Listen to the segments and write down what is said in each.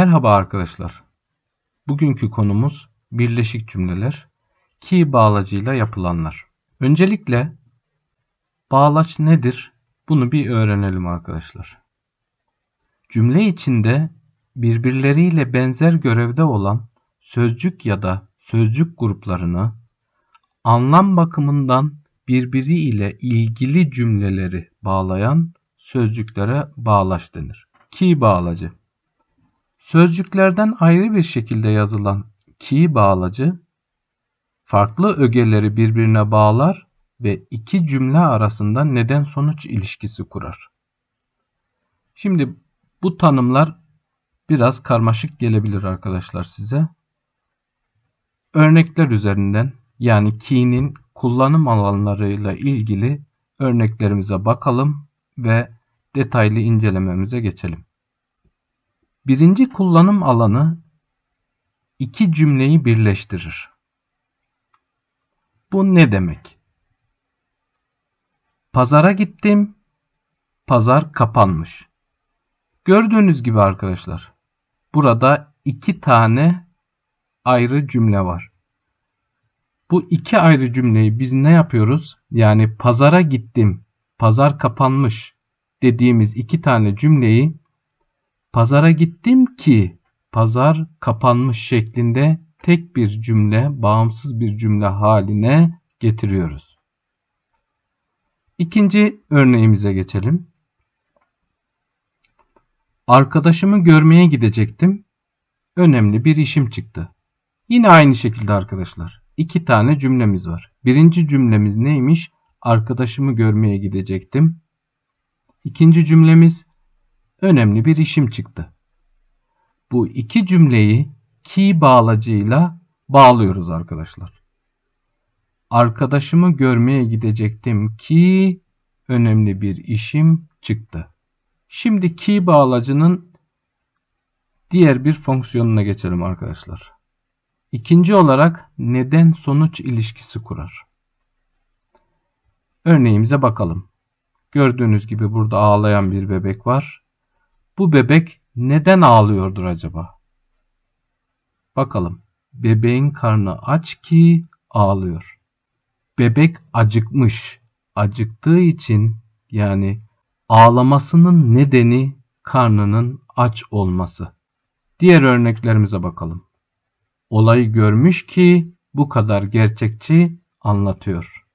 Merhaba arkadaşlar. Bugünkü konumuz birleşik cümleler. Ki bağlacıyla yapılanlar. Öncelikle bağlaç nedir? Bunu bir öğrenelim arkadaşlar. Cümle içinde birbirleriyle benzer görevde olan sözcük ya da sözcük gruplarını anlam bakımından birbiri ile ilgili cümleleri bağlayan sözcüklere bağlaç denir. Ki bağlacı Sözcüklerden ayrı bir şekilde yazılan ki bağlacı farklı ögeleri birbirine bağlar ve iki cümle arasında neden sonuç ilişkisi kurar. Şimdi bu tanımlar biraz karmaşık gelebilir arkadaşlar size. Örnekler üzerinden yani ki'nin kullanım alanlarıyla ilgili örneklerimize bakalım ve detaylı incelememize geçelim. Birinci kullanım alanı iki cümleyi birleştirir. Bu ne demek? Pazara gittim. Pazar kapanmış. Gördüğünüz gibi arkadaşlar. Burada iki tane ayrı cümle var. Bu iki ayrı cümleyi biz ne yapıyoruz? Yani pazara gittim, pazar kapanmış dediğimiz iki tane cümleyi pazara gittim ki pazar kapanmış şeklinde tek bir cümle, bağımsız bir cümle haline getiriyoruz. İkinci örneğimize geçelim. Arkadaşımı görmeye gidecektim. Önemli bir işim çıktı. Yine aynı şekilde arkadaşlar. iki tane cümlemiz var. Birinci cümlemiz neymiş? Arkadaşımı görmeye gidecektim. İkinci cümlemiz önemli bir işim çıktı. Bu iki cümleyi ki bağlacıyla bağlıyoruz arkadaşlar. Arkadaşımı görmeye gidecektim ki önemli bir işim çıktı. Şimdi ki bağlacının diğer bir fonksiyonuna geçelim arkadaşlar. İkinci olarak neden sonuç ilişkisi kurar. Örneğimize bakalım. Gördüğünüz gibi burada ağlayan bir bebek var. Bu bebek neden ağlıyordur acaba? Bakalım. Bebeğin karnı aç ki ağlıyor. Bebek acıkmış. Acıktığı için yani ağlamasının nedeni karnının aç olması. Diğer örneklerimize bakalım. Olayı görmüş ki bu kadar gerçekçi anlatıyor.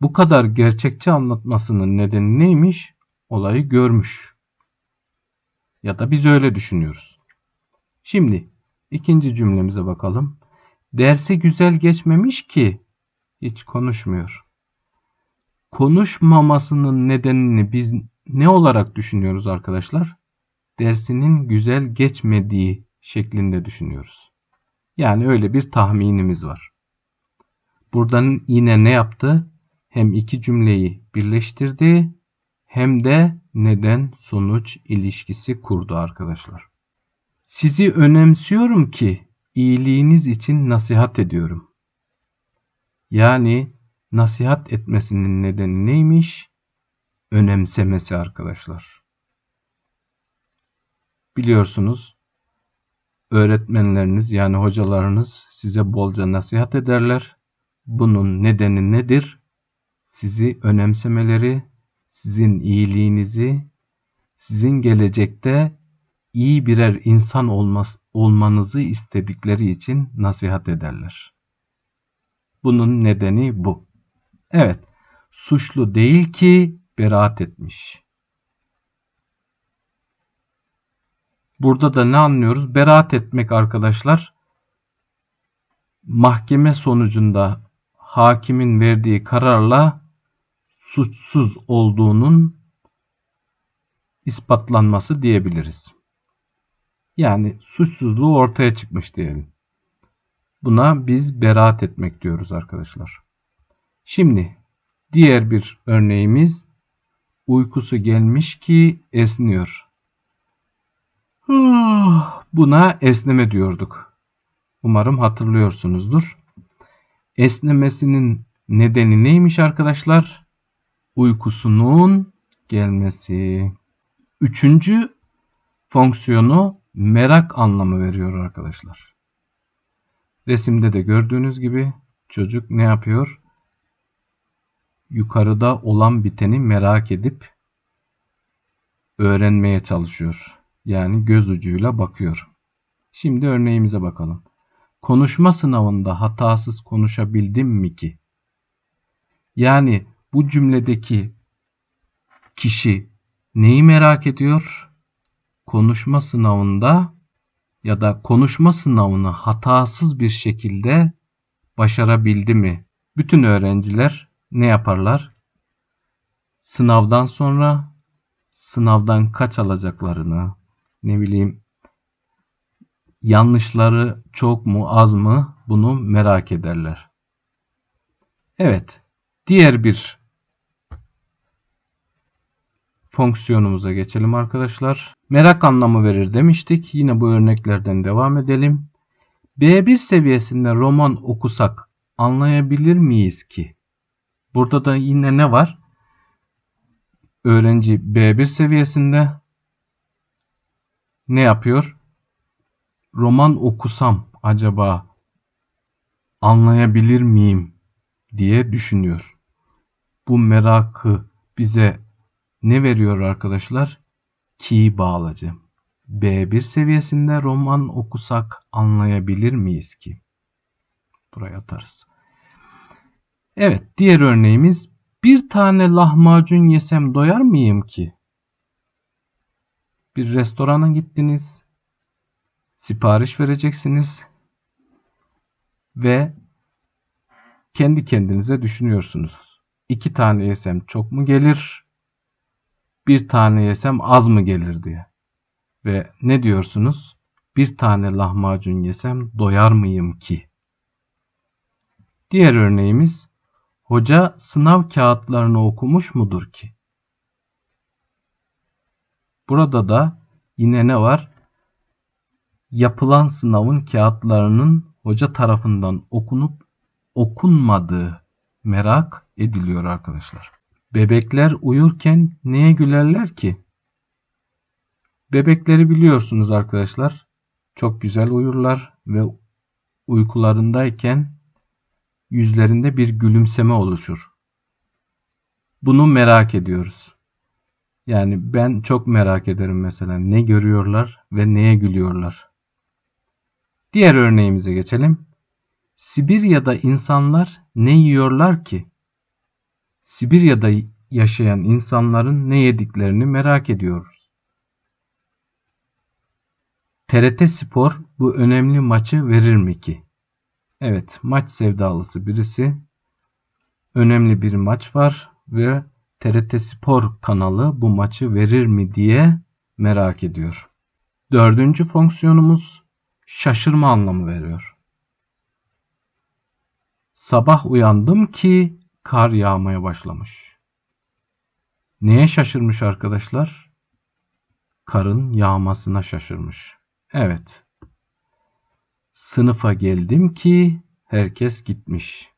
Bu kadar gerçekçi anlatmasının nedeni neymiş? Olayı görmüş. Ya da biz öyle düşünüyoruz. Şimdi ikinci cümlemize bakalım. Dersi güzel geçmemiş ki hiç konuşmuyor. Konuşmamasının nedenini biz ne olarak düşünüyoruz arkadaşlar? Dersinin güzel geçmediği şeklinde düşünüyoruz. Yani öyle bir tahminimiz var. Buradan yine ne yaptı? Hem iki cümleyi birleştirdi hem de neden sonuç ilişkisi kurdu arkadaşlar. Sizi önemsiyorum ki iyiliğiniz için nasihat ediyorum. Yani nasihat etmesinin nedeni neymiş? Önemsemesi arkadaşlar. Biliyorsunuz öğretmenleriniz yani hocalarınız size bolca nasihat ederler. Bunun nedeni nedir? Sizi önemsemeleri, sizin iyiliğinizi, sizin gelecekte iyi birer insan olmaz, olmanızı istedikleri için nasihat ederler. Bunun nedeni bu. Evet, suçlu değil ki beraat etmiş. Burada da ne anlıyoruz? Beraat etmek arkadaşlar mahkeme sonucunda hakimin verdiği kararla suçsuz olduğunun ispatlanması diyebiliriz. Yani suçsuzluğu ortaya çıkmış diyelim. Buna biz beraat etmek diyoruz arkadaşlar. Şimdi diğer bir örneğimiz uykusu gelmiş ki esniyor. Buna esneme diyorduk. Umarım hatırlıyorsunuzdur. Esnemesinin nedeni neymiş arkadaşlar? Uykusunun gelmesi. Üçüncü fonksiyonu merak anlamı veriyor arkadaşlar. Resimde de gördüğünüz gibi çocuk ne yapıyor? Yukarıda olan biteni merak edip öğrenmeye çalışıyor. Yani göz ucuyla bakıyor. Şimdi örneğimize bakalım. Konuşma sınavında hatasız konuşabildim mi ki? Yani bu cümledeki kişi neyi merak ediyor? Konuşma sınavında ya da konuşma sınavını hatasız bir şekilde başarabildi mi? Bütün öğrenciler ne yaparlar? Sınavdan sonra sınavdan kaç alacaklarını, ne bileyim yanlışları çok mu az mı bunu merak ederler. Evet, diğer bir fonksiyonumuza geçelim arkadaşlar. Merak anlamı verir demiştik. Yine bu örneklerden devam edelim. B1 seviyesinde roman okusak anlayabilir miyiz ki? Burada da yine ne var? Öğrenci B1 seviyesinde ne yapıyor? Roman okusam acaba anlayabilir miyim diye düşünüyor. Bu merakı bize ne veriyor arkadaşlar? Ki bağlacı. B1 seviyesinde roman okusak anlayabilir miyiz ki? Buraya atarız. Evet, diğer örneğimiz bir tane lahmacun yesem doyar mıyım ki? Bir restorana gittiniz. Sipariş vereceksiniz. Ve kendi kendinize düşünüyorsunuz. İki tane yesem çok mu gelir? Bir tane yesem az mı gelir diye. Ve ne diyorsunuz? Bir tane lahmacun yesem doyar mıyım ki? Diğer örneğimiz Hoca sınav kağıtlarını okumuş mudur ki? Burada da yine ne var? Yapılan sınavın kağıtlarının hoca tarafından okunup okunmadığı merak ediliyor arkadaşlar. Bebekler uyurken neye gülerler ki? Bebekleri biliyorsunuz arkadaşlar. Çok güzel uyurlar ve uykularındayken yüzlerinde bir gülümseme oluşur. Bunu merak ediyoruz. Yani ben çok merak ederim mesela ne görüyorlar ve neye gülüyorlar. Diğer örneğimize geçelim. Sibirya'da insanlar ne yiyorlar ki? Sibirya'da yaşayan insanların ne yediklerini merak ediyoruz. TRT Spor bu önemli maçı verir mi ki? Evet, maç sevdalısı birisi. Önemli bir maç var ve TRT Spor kanalı bu maçı verir mi diye merak ediyor. Dördüncü fonksiyonumuz şaşırma anlamı veriyor. Sabah uyandım ki kar yağmaya başlamış. Neye şaşırmış arkadaşlar? Karın yağmasına şaşırmış. Evet. Sınıfa geldim ki herkes gitmiş.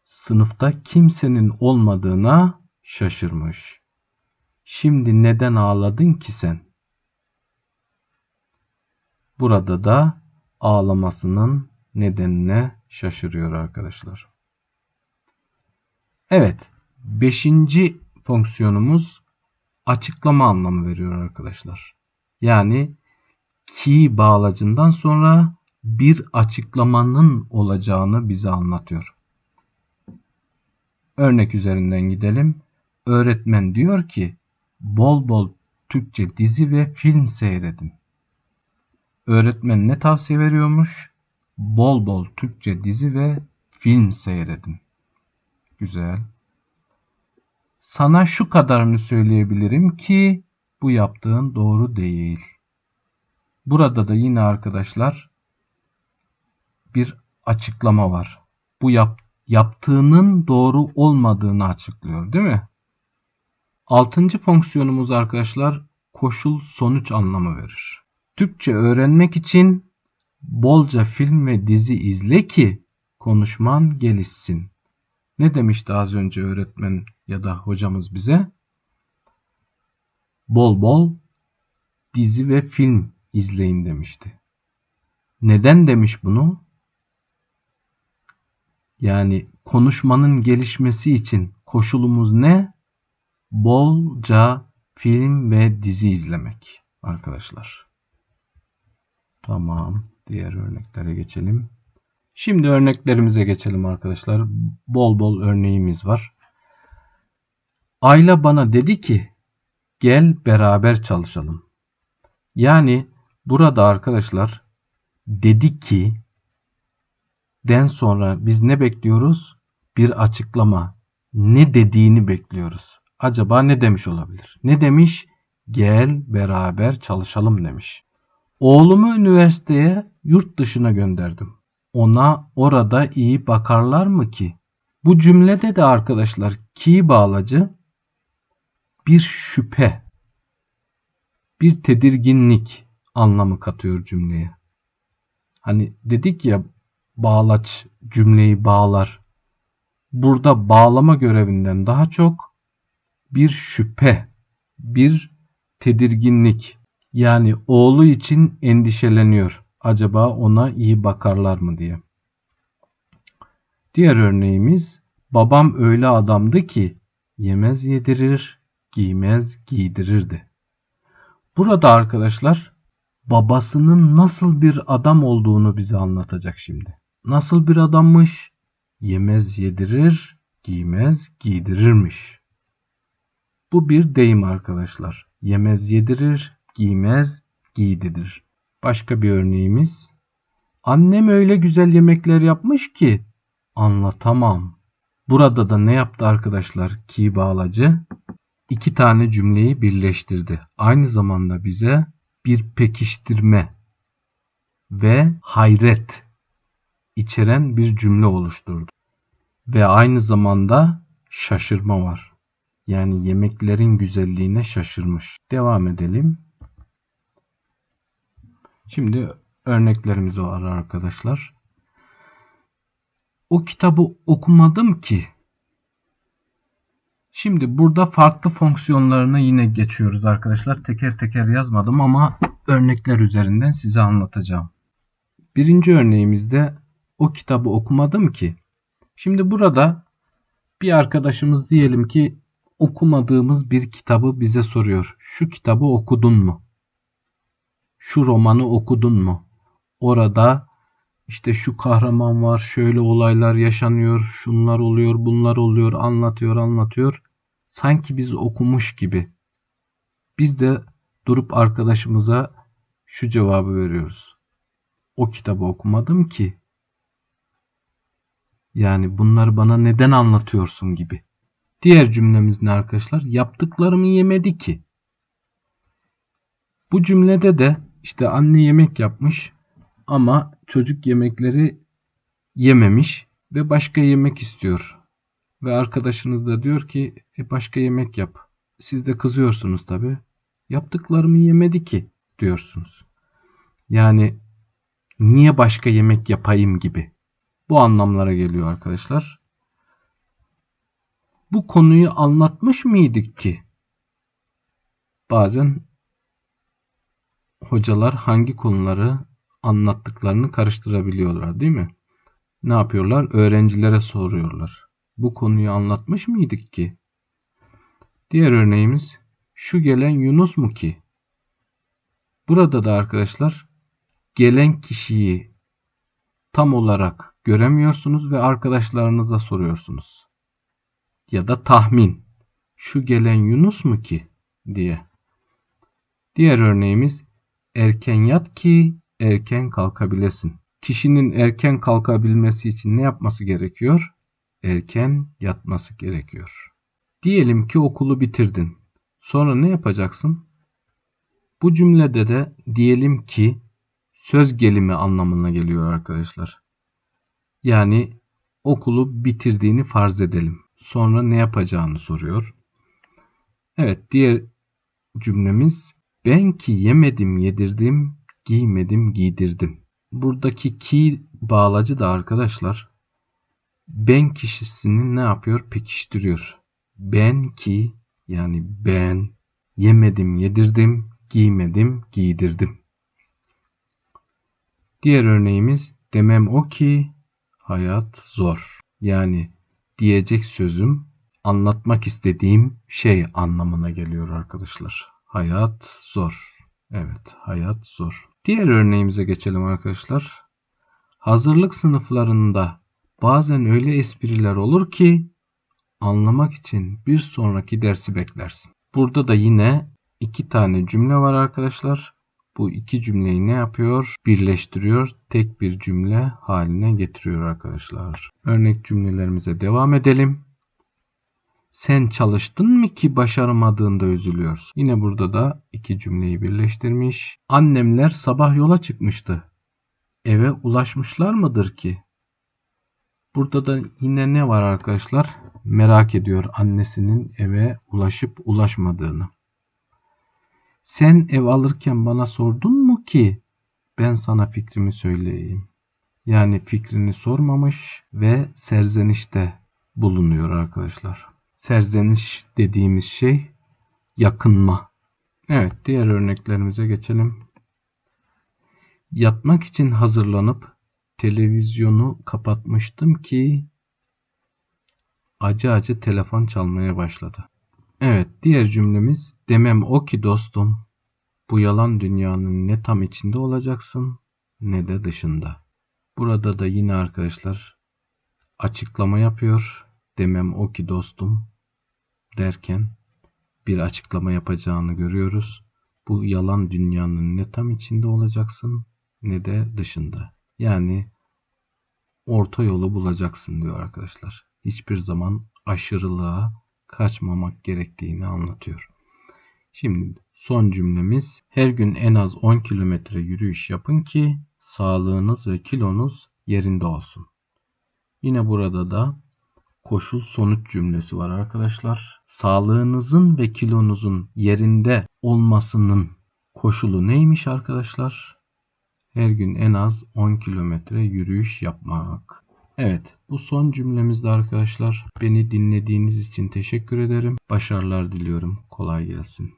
Sınıfta kimsenin olmadığına şaşırmış. Şimdi neden ağladın ki sen? Burada da ağlamasının nedenine şaşırıyor arkadaşlar. Evet. Beşinci fonksiyonumuz açıklama anlamı veriyor arkadaşlar. Yani ki bağlacından sonra bir açıklamanın olacağını bize anlatıyor. Örnek üzerinden gidelim. Öğretmen diyor ki bol bol Türkçe dizi ve film seyredin. Öğretmen ne tavsiye veriyormuş? Bol bol Türkçe dizi ve film seyredin. Güzel. Sana şu kadarını söyleyebilirim ki bu yaptığın doğru değil. Burada da yine arkadaşlar bir açıklama var. Bu yap, yaptığının doğru olmadığını açıklıyor değil mi? Altıncı fonksiyonumuz arkadaşlar koşul sonuç anlamı verir. Türkçe öğrenmek için bolca film ve dizi izle ki konuşman gelişsin. Ne demişti az önce öğretmen ya da hocamız bize? Bol bol dizi ve film izleyin demişti. Neden demiş bunu? Yani konuşmanın gelişmesi için koşulumuz ne? Bolca film ve dizi izlemek arkadaşlar. Tamam. Diğer örneklere geçelim. Şimdi örneklerimize geçelim arkadaşlar. Bol bol örneğimiz var. Ayla bana dedi ki gel beraber çalışalım. Yani burada arkadaşlar dedi ki den sonra biz ne bekliyoruz? Bir açıklama. Ne dediğini bekliyoruz. Acaba ne demiş olabilir? Ne demiş? Gel beraber çalışalım demiş. Oğlumu üniversiteye yurt dışına gönderdim. Ona orada iyi bakarlar mı ki? Bu cümlede de arkadaşlar ki bağlacı bir şüphe, bir tedirginlik anlamı katıyor cümleye. Hani dedik ya bağlaç cümleyi bağlar. Burada bağlama görevinden daha çok bir şüphe, bir tedirginlik yani oğlu için endişeleniyor. Acaba ona iyi bakarlar mı diye. Diğer örneğimiz babam öyle adamdı ki yemez yedirir, giymez giydirirdi. Burada arkadaşlar babasının nasıl bir adam olduğunu bize anlatacak şimdi. Nasıl bir adammış? Yemez yedirir, giymez giydirirmiş. Bu bir deyim arkadaşlar. Yemez yedirir, giymez giydirir. Başka bir örneğimiz. Annem öyle güzel yemekler yapmış ki anlatamam. Burada da ne yaptı arkadaşlar? Ki bağlacı iki tane cümleyi birleştirdi. Aynı zamanda bize bir pekiştirme ve hayret içeren bir cümle oluşturdu. Ve aynı zamanda şaşırma var. Yani yemeklerin güzelliğine şaşırmış. Devam edelim. Şimdi örneklerimiz var arkadaşlar. O kitabı okumadım ki. Şimdi burada farklı fonksiyonlarına yine geçiyoruz arkadaşlar. Teker teker yazmadım ama örnekler üzerinden size anlatacağım. Birinci örneğimizde o kitabı okumadım ki. Şimdi burada bir arkadaşımız diyelim ki okumadığımız bir kitabı bize soruyor. Şu kitabı okudun mu? Şu romanı okudun mu? Orada işte şu kahraman var, şöyle olaylar yaşanıyor, şunlar oluyor, bunlar oluyor, anlatıyor, anlatıyor. Sanki biz okumuş gibi. Biz de durup arkadaşımıza şu cevabı veriyoruz. O kitabı okumadım ki. Yani bunları bana neden anlatıyorsun gibi. Diğer cümlemiz ne arkadaşlar? Yaptıklarımı yemedi ki. Bu cümlede de işte anne yemek yapmış ama çocuk yemekleri yememiş ve başka yemek istiyor. Ve arkadaşınız da diyor ki e başka yemek yap. Siz de kızıyorsunuz tabi. Yaptıklarımı yemedi ki diyorsunuz. Yani niye başka yemek yapayım gibi. Bu anlamlara geliyor arkadaşlar. Bu konuyu anlatmış mıydık ki? Bazen hocalar hangi konuları anlattıklarını karıştırabiliyorlar değil mi? Ne yapıyorlar? Öğrencilere soruyorlar. Bu konuyu anlatmış mıydık ki? Diğer örneğimiz şu gelen Yunus mu ki? Burada da arkadaşlar gelen kişiyi tam olarak göremiyorsunuz ve arkadaşlarınıza soruyorsunuz. Ya da tahmin. Şu gelen Yunus mu ki? diye. Diğer örneğimiz erken yat ki erken kalkabilesin. Kişinin erken kalkabilmesi için ne yapması gerekiyor? Erken yatması gerekiyor. Diyelim ki okulu bitirdin. Sonra ne yapacaksın? Bu cümlede de diyelim ki söz gelimi anlamına geliyor arkadaşlar. Yani okulu bitirdiğini farz edelim. Sonra ne yapacağını soruyor. Evet diğer cümlemiz ben ki yemedim yedirdim, giymedim giydirdim. Buradaki ki bağlacı da arkadaşlar ben kişisini ne yapıyor? Pekiştiriyor. Ben ki yani ben yemedim yedirdim, giymedim, giydirdim. Diğer örneğimiz demem o ki hayat zor. Yani diyecek sözüm anlatmak istediğim şey anlamına geliyor arkadaşlar. Hayat zor. Evet, hayat zor. Diğer örneğimize geçelim arkadaşlar. Hazırlık sınıflarında bazen öyle espriler olur ki anlamak için bir sonraki dersi beklersin. Burada da yine iki tane cümle var arkadaşlar. Bu iki cümleyi ne yapıyor? Birleştiriyor. Tek bir cümle haline getiriyor arkadaşlar. Örnek cümlelerimize devam edelim. Sen çalıştın mı ki başaramadığında üzülüyorsun? Yine burada da iki cümleyi birleştirmiş. Annemler sabah yola çıkmıştı. Eve ulaşmışlar mıdır ki? Burada da yine ne var arkadaşlar? Merak ediyor annesinin eve ulaşıp ulaşmadığını. Sen ev alırken bana sordun mu ki ben sana fikrimi söyleyeyim? Yani fikrini sormamış ve serzenişte bulunuyor arkadaşlar. Serzeniş dediğimiz şey yakınma. Evet diğer örneklerimize geçelim. Yatmak için hazırlanıp televizyonu kapatmıştım ki acı acı telefon çalmaya başladı. Evet diğer cümlemiz demem o ki dostum bu yalan dünyanın ne tam içinde olacaksın ne de dışında. Burada da yine arkadaşlar açıklama yapıyor. Demem o ki dostum derken bir açıklama yapacağını görüyoruz. Bu yalan dünyanın ne tam içinde olacaksın ne de dışında. Yani orta yolu bulacaksın diyor arkadaşlar. Hiçbir zaman aşırılığa kaçmamak gerektiğini anlatıyor. Şimdi son cümlemiz her gün en az 10 kilometre yürüyüş yapın ki sağlığınız ve kilonuz yerinde olsun. Yine burada da koşul sonuç cümlesi var arkadaşlar. Sağlığınızın ve kilonuzun yerinde olmasının koşulu neymiş arkadaşlar? Her gün en az 10 kilometre yürüyüş yapmak. Evet bu son cümlemizde arkadaşlar. Beni dinlediğiniz için teşekkür ederim. Başarılar diliyorum. Kolay gelsin.